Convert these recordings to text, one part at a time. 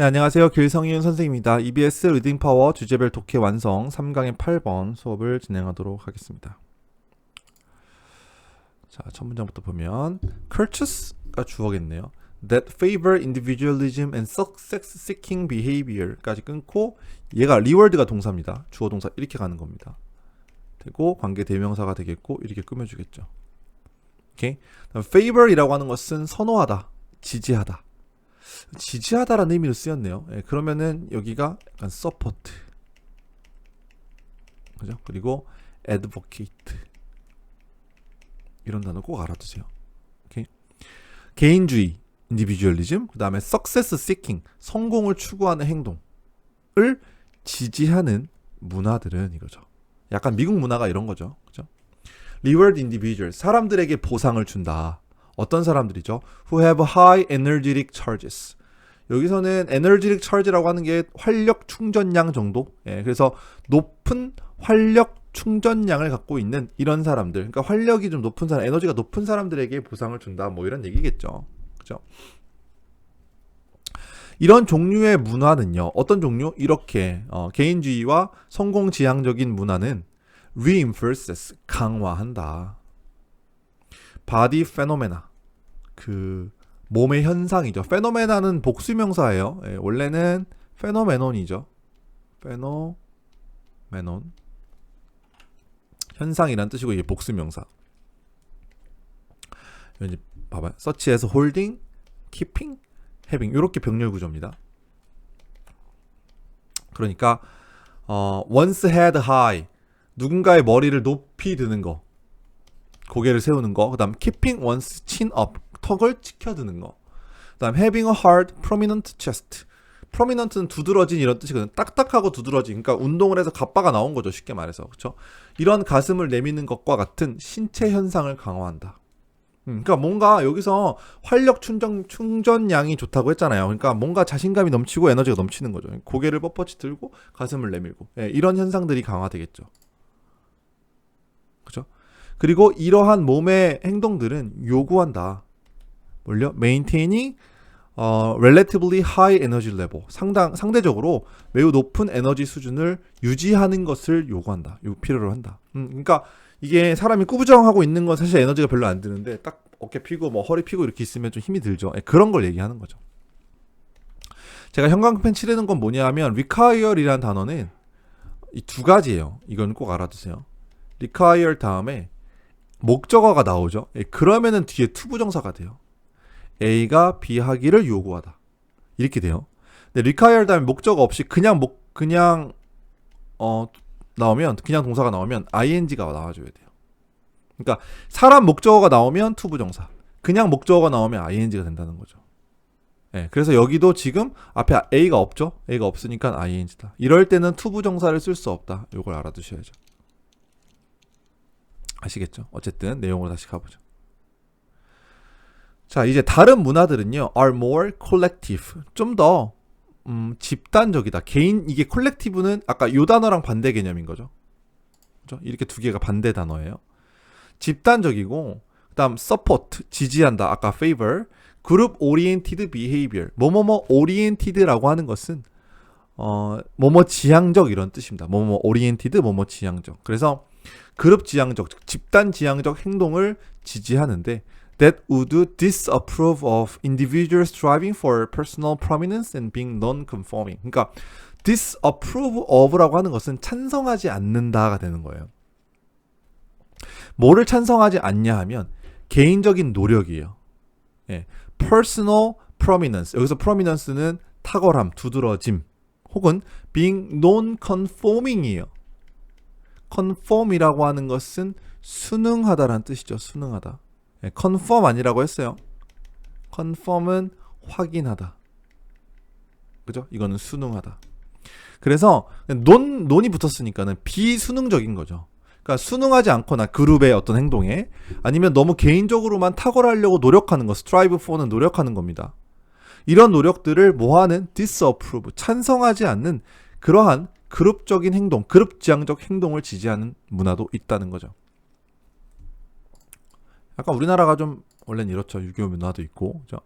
네, 안녕하세요. 길성윤 선생님입니다. EBS 리딩 파워 주제별 독해 완성 3강의 8번 수업을 진행하도록 하겠습니다. 자, 첫 문장부터 보면 courteous가 주어겠네요. that favor individualism and success-seeking behavior까지 끊고 얘가 리월드가 동사입니다. 주어 동사 이렇게 가는 겁니다. 되고 관계 대명사가 되겠고 이렇게 꾸며주겠죠. 오케이. 다음 favor이라고 하는 것은 선호하다, 지지하다. 지지하다라는 의미로 쓰였네요. 예, 그러면은 여기가 약간 support, 그죠? 그리고 advocate 이런 단어 꼭 알아두세요. 오케이. 개인주의, individualism, 그 다음에 success seeking, 성공을 추구하는 행동을 지지하는 문화들은 이거죠. 약간 미국 문화가 이런 거죠. 그죠? reward individuals, 사람들에게 보상을 준다. 어떤 사람들이죠? Who have high energetic charges. 여기서는 energetic charge라고 하는 게 활력 충전량 정도. 예, 그래서 높은 활력 충전량을 갖고 있는 이런 사람들. 그러니까 활력이 좀 높은 사람, 에너지가 높은 사람들에게 보상을 준다. 뭐 이런 얘기겠죠. 그죠? 이런 종류의 문화는요. 어떤 종류? 이렇게 어, 개인주의와 성공 지향적인 문화는 reinforces 강화한다. Body phenomena 그 몸의 현상이죠. 페노메나는 복수명사예요. 예, 원래는 페노메논이죠. 페노메논 현상이란 뜻이고 이게 복수명사. 이제 봐봐요. 서치에서 홀딩, 키핑, 해빙 이렇게 병렬 구조입니다. 그러니까 어, once head high 누군가의 머리를 높이 드는 거, 고개를 세우는 거, 그다음 keeping one's chin up 턱을 치켜드는 거. 그다음 having a hard, prominent chest. prominent는 두드러진 이런 뜻이거든. 딱딱하고 두드러진. 그러니까 운동을 해서 갑바가 나온 거죠. 쉽게 말해서. 그렇죠? 이런 가슴을 내미는 것과 같은 신체 현상을 강화한다. 음, 그러니까 뭔가 여기서 활력 충전 충전량이 좋다고 했잖아요. 그러니까 뭔가 자신감이 넘치고 에너지가 넘치는 거죠. 고개를 뻣뻣이 들고 가슴을 내밀고 예, 이런 현상들이 강화되겠죠. 그리고 이러한 몸의 행동들은 요구한다. 뭘요? maintaining 어, relatively high energy level. 상당 상대적으로 매우 높은 에너지 수준을 유지하는 것을 요구한다. 요 필요로 한다. 음, 그러니까 이게 사람이 꾸부정하고 있는 건 사실 에너지가 별로 안 드는데 딱 어깨 피고 뭐 허리 피고 이렇게 있으면 좀 힘이 들죠. 예, 그런 걸 얘기하는 거죠. 제가 형광펜 칠하는 건 뭐냐면 require이라는 단어는 이 두 가지예요. 이건 꼭 알아두세요. require 다음에 목적어가 나오죠. 예, 그러면은 뒤에 투부정사가 돼요. A가 B 하기를 요구하다. 이렇게 돼요. 근데 require 다음에 목적어 없이 그냥 목 그냥 어 나오면 그냥 동사가 나오면 ing가 나와줘야 돼요. 그러니까 사람 목적어가 나오면 투부정사. 그냥 목적어가 나오면 ing가 된다는 거죠. 예, 그래서 여기도 지금 앞에 a가 없죠? a가 없으니까 ing다. 이럴 때는 투부정사를 쓸 수 없다. 이걸 알아두셔야죠. 아시겠죠? 어쨌든 내용으로 다시 가보죠. 자, 이제 다른 문화들은요. are more collective. 좀 더 음, 집단적이다. 개인 이게 콜렉티브는 아까 요 단어랑 반대 개념인 거죠. 그죠? 이렇게 두 개가 반대 단어예요. 집단적이고 그 다음 support 지지한다. 아까 favor 그룹 oriented behavior 뭐뭐뭐 oriented라고 하는 것은 어 뭐뭐 지향적 이런 뜻입니다. 뭐뭐 oriented 뭐뭐 지향적. 그래서 그룹 지향적, 집단 지향적 행동을 지지하는데 that would disapprove of individuals striving for personal prominence and being non-conforming. 그러니까 disapprove of라고 하는 것은 찬성하지 않는다가 되는 거예요. 뭐를 찬성하지 않냐 하면 개인적인 노력이에요. 예. personal prominence. 여기서 prominence는 탁월함, 두드러짐 혹은 being non-conforming이에요. Conform이라고 하는 것은 순응하다라는 뜻이죠. 순응하다. 예, conform 아니라고 했어요. conform은 확인하다. 그죠? 이거는 순응하다. 그래서 논 논이 붙었으니까는 비순응적인 거죠. 그러니까 순응하지 않거나 그룹의 어떤 행동에 아니면 너무 개인적으로만 탁월하려고 노력하는 거, strive for는 노력하는 겁니다. 이런 노력들을 뭐하는 disapprove, 찬성하지 않는 그러한 그룹적인 행동, 그룹 지향적 행동을 지지하는 문화도 있다는 거죠. 약간 우리나라가 좀 원래는 이렇죠. 유교 문화도 있고. 그죠?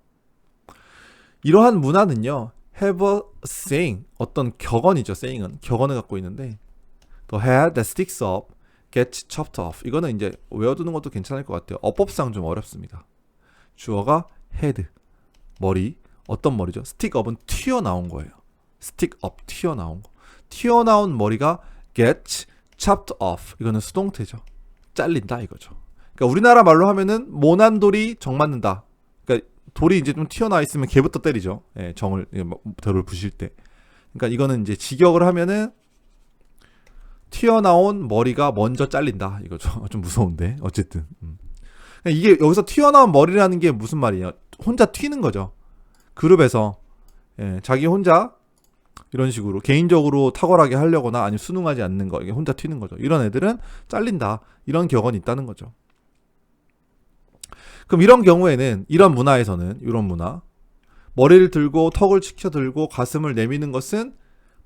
이러한 문화는요. have a saying 어떤 격언이죠. saying은 격언을 갖고 있는데 the head that sticks up gets chopped off. 이거는 이제 외워두는 것도 괜찮을 것 같아요. 어법상 좀 어렵습니다. 주어가 head 머리 어떤 머리죠? stick up은 튀어나온 거예요. stick up 튀어나온 거. 튀어나온 머리가 gets chopped off. 이거는 수동태죠. 잘린다 이거죠. 그러니까 우리나라 말로 하면은 모난 돌이 정 맞는다. 그러니까 돌이 이제 좀 튀어나와 있으면 개부터 때리죠. 예, 정을 예, 뭐, 돌을 부실 때. 그러니까 이거는 이제 직역을 하면은 튀어나온 머리가 먼저 잘린다 이거죠. 좀 무서운데 어쨌든 음. 그러니까 이게 여기서 튀어나온 머리라는 게 무슨 말이에요? 혼자 튀는 거죠. 그룹에서 예, 자기 혼자 이런 식으로 개인적으로 탁월하게 하려거나 아니면 순응하지 않는 거 이게 혼자 튀는 거죠. 이런 애들은 잘린다 이런 격언이 있다는 거죠. 그럼 이런 경우에는 이런 문화에서는 이런 문화 머리를 들고 턱을 치켜 들고 가슴을 내미는 것은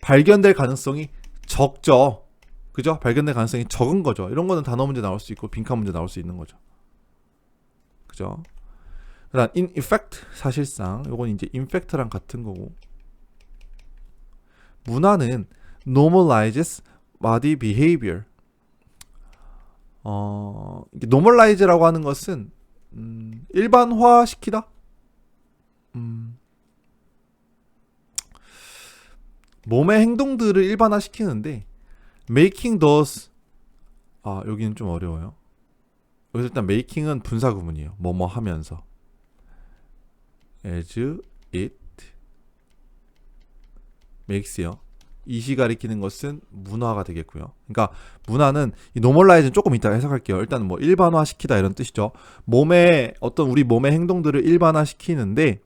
발견될 가능성이 적죠. 그죠? 발견될 가능성이 적은 거죠. 이런 거는 단어 문제 나올 수 있고 빈칸 문제 나올 수 있는 거죠. 그죠? 그다음 in effect 사실상 요건 이제 infact랑 같은 거고 문화는 normalizes body behavior 어, normalize라고 하는 것은 음, 일반화 시키다. 음, 몸의 행동들을 일반화 시키는데 making those 아 여기는 좀 어려워요. 여기서 일단 making은 분사 구문이에요. 뭐뭐 하면서 as it makes요. 이시 가리키는 것은 문화가 되겠고요. 그러니까 문화는 이 노멀라이즈는 조금 이따 해석할게요. 일단 뭐 일반화 시키다 이런 뜻이죠. 몸의 어떤 우리 몸의 행동들을 일반화 시키는데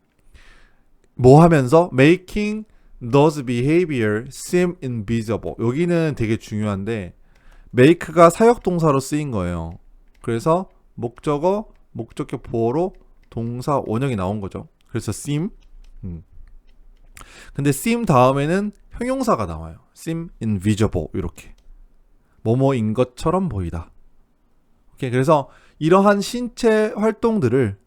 뭐 하면서 making those behavior seem invisible. 여기는 되게 중요한데 make가 사역 동사로 쓰인 거예요. 그래서 목적어 목적격 보어로 동사 원형이 나온 거죠. 그래서 seem 음. 근데 seem 다음에는 형용사가 나와요. seem invisible 이렇게 뭐뭐인 것처럼 보이다. 오케이 그래서 이러한 신체 활동들을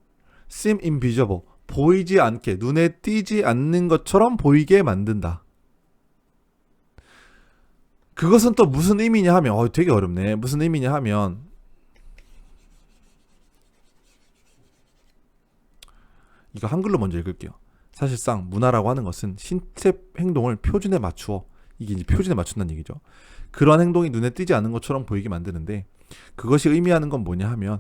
seem invisible 보이지 않게 눈에 띄지 않는 것처럼 보이게 만든다. 그것은 또 무슨 의미냐 하면 어 되게 어렵네. 무슨 의미냐 하면 이거 한글로 먼저 읽을게요. 사실상 문화라고 하는 것은 신체 행동을 표준에 맞추어 이게 이제 표준에 맞춘다는 얘기죠. 그러한 행동이 눈에 띄지 않는 것처럼 보이게 만드는데 그것이 의미하는 건 뭐냐 하면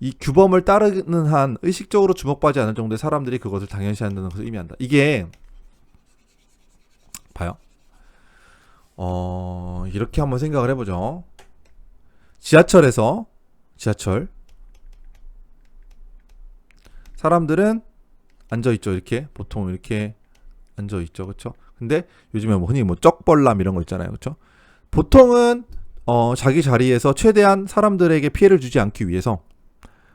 이 규범을 따르는 한 의식적으로 주목받지 않을 정도의 사람들이 그것을 당연시한다는 것을 의미한다. 이게 봐요. 어, 이렇게 한번 생각을 해보죠. 지하철에서 지하철 사람들은 앉아 있죠. 이렇게 보통 이렇게 앉아 있죠. 그렇죠? 근데 요즘에 뭐 흔히 뭐 쩍벌남 이런 거 있잖아요. 그렇죠? 보통은 어, 자기 자리에서 최대한 사람들에게 피해를 주지 않기 위해서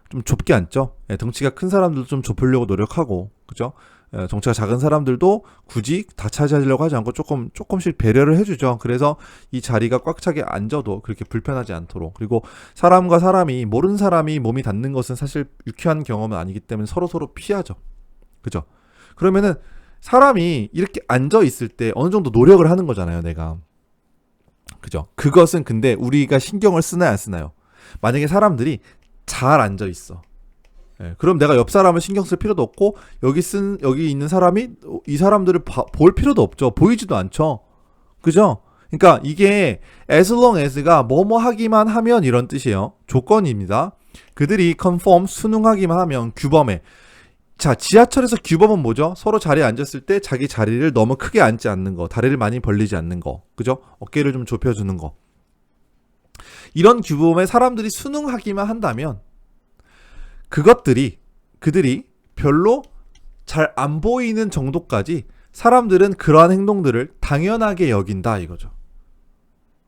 좀 좁게 앉죠. 예, 덩치가 큰 사람들도 좀 좁으려고 노력하고, 그죠? 예, 덩치가 작은 사람들도 굳이 다 차지하려고 하지 않고 조금 조금씩 배려를 해주죠. 그래서 이 자리가 꽉 차게 앉아도 그렇게 불편하지 않도록 그리고 사람과 사람이 모르는 사람이 몸이 닿는 것은 사실 유쾌한 경험은 아니기 때문에 서로 서로 피하죠. 그죠? 그러면은 사람이 이렇게 앉아 있을 때 어느 정도 노력을 하는 거잖아요, 내가. 그죠? 그것은 근데 우리가 신경을 쓰나요, 안 쓰나요? 만약에 사람들이 잘 앉아 있어. 예, 그럼 내가 옆 사람을 신경 쓸 필요도 없고 여기 쓴 여기 있는 사람이 이 사람들을 봐- 볼 필요도 없죠. 보이지도 않죠. 그죠? 그러니까 이게 as long as가 뭐뭐 하기만 하면 이런 뜻이에요. 조건입니다. 그들이 conform 순응하기만 하면 규범에 자, 지하철에서 규범은 뭐죠? 서로 자리에 앉았을 때 자기 자리를 너무 크게 앉지 않는 거, 다리를 많이 벌리지 않는 거, 그죠? 어깨를 좀 좁혀주는 거. 이런 규범에 사람들이 순응하기만 한다면 그것들이 그들이 별로 잘 안 보이는 정도까지 사람들은 그러한 행동들을 당연하게 여긴다 이거죠.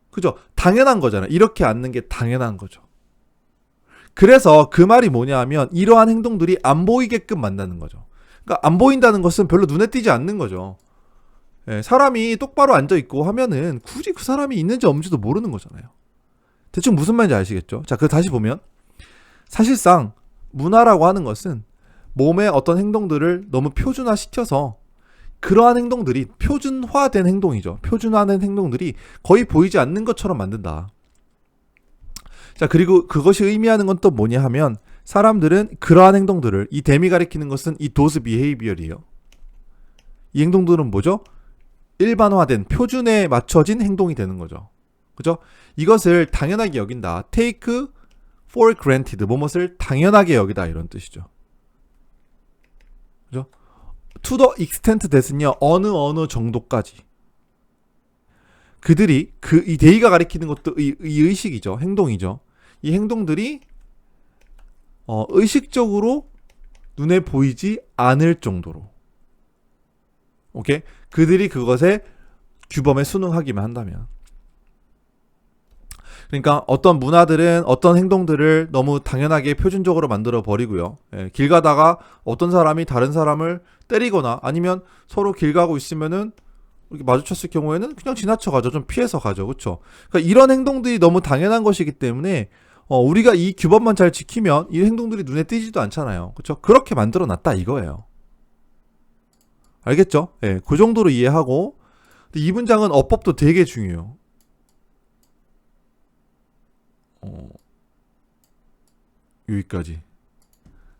그죠? 당연한 거잖아요. 이렇게 앉는 게 당연한 거죠. 그래서 그 말이 뭐냐 하면 이러한 행동들이 안 보이게끔 만드는 거죠. 그러니까 안 보인다는 것은 별로 눈에 띄지 않는 거죠. 예, 사람이 똑바로 앉아 있고 하면은 굳이 그 사람이 있는지 없는지도 모르는 거잖아요. 대충 무슨 말인지 아시겠죠? 자, 그 다시 보면 사실상 문화라고 하는 것은 몸의 어떤 행동들을 너무 표준화 시켜서 그러한 행동들이 표준화된 행동이죠. 표준화된 행동들이 거의 보이지 않는 것처럼 만든다. 자, 그리고 그것이 의미하는 건 또 뭐냐 하면 사람들은 그러한 행동들을 이 댐이 가리키는 것은 이 도스 비헤이비얼이에요. 이 행동들은 뭐죠? 일반화된 표준에 맞춰진 행동이 되는 거죠. 그죠? 이것을 당연하게 여긴다. take for granted. 뭐뭇을 당연하게 여기다 이런 뜻이죠. 그죠? to the extent that은요. 어느 어느 정도까지. 그들이 그 이 데이가 가리키는 것도 이, 이 의식이죠. 행동이죠. 이 행동들이 어, 의식적으로 눈에 보이지 않을 정도로. 오케이? 그들이 그것에 규범에 순응하기만 한다면. 그러니까 어떤 문화들은 어떤 행동들을 너무 당연하게 표준적으로 만들어 버리고요. 예, 길 가다가 어떤 사람이 다른 사람을 때리거나 아니면 서로 길 가고 있으면은 이렇게 마주쳤을 경우에는 그냥 지나쳐 가죠. 좀 피해서 가죠. 그렇죠? 그러니까 이런 행동들이 너무 당연한 것이기 때문에 어, 우리가 이 규범만 잘 지키면 이 행동들이 눈에 띄지도 않잖아요. 그렇죠? 그렇게 만들어 놨다 이거예요. 알겠죠? 예, 그 정도로 이해하고 이 문장은 어법도 되게 중요해요. 어, 여기까지.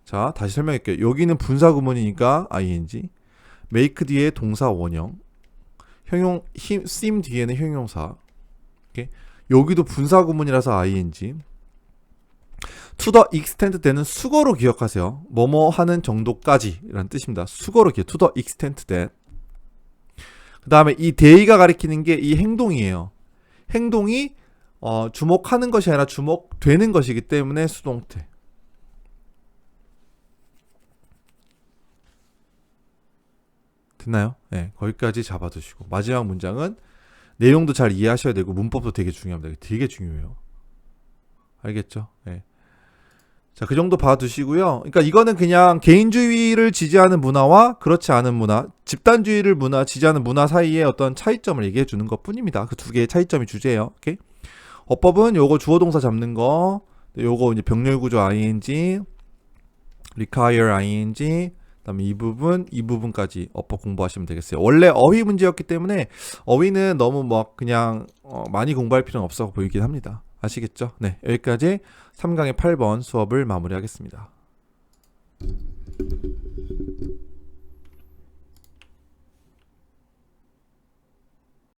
자, 다시 설명할게요. 여기는 분사 구문이니까 ing, make 뒤에 동사 원형, 형용 힘, sim 뒤에는 형용사. 오케이? 여기도 분사 구문이라서 ing. The extent 되는 수거로 기억하세요. 뭐뭐 하는 정도까지라는 뜻입니다. 수거로 기억. to the extent that. 그 다음에 이 day가 가리키는 게 이 행동이에요. 행동이 어, 주목하는 것이 아니라 주목되는 것이기 때문에 수동태. 됐나요? 네, 거기까지 잡아두시고 마지막 문장은 내용도 잘 이해하셔야 되고 문법도 되게 중요합니다. 되게 중요해요. 알겠죠? 네. 자, 그 정도 봐두시고요. 그러니까 이거는 그냥 개인주의를 지지하는 문화와 그렇지 않은 문화, 집단주의를 문화 지지하는 문화 사이의 어떤 차이점을 얘기해 주는 것 뿐입니다. 그 두 개의 차이점이 주제예요. 오케이? 어법은 요거 주어 동사 잡는 거, 요거 이제 병렬 구조 ing, require ing, 그다음에 이 부분, 이 부분까지 어법 공부하시면 되겠어요. 원래 어휘 문제였기 때문에 어휘는 너무 막 그냥 어, 많이 공부할 필요는 없어 보이긴 합니다. 아시겠죠? 네, 여기까지 3강의 8번 수업을 마무리하겠습니다.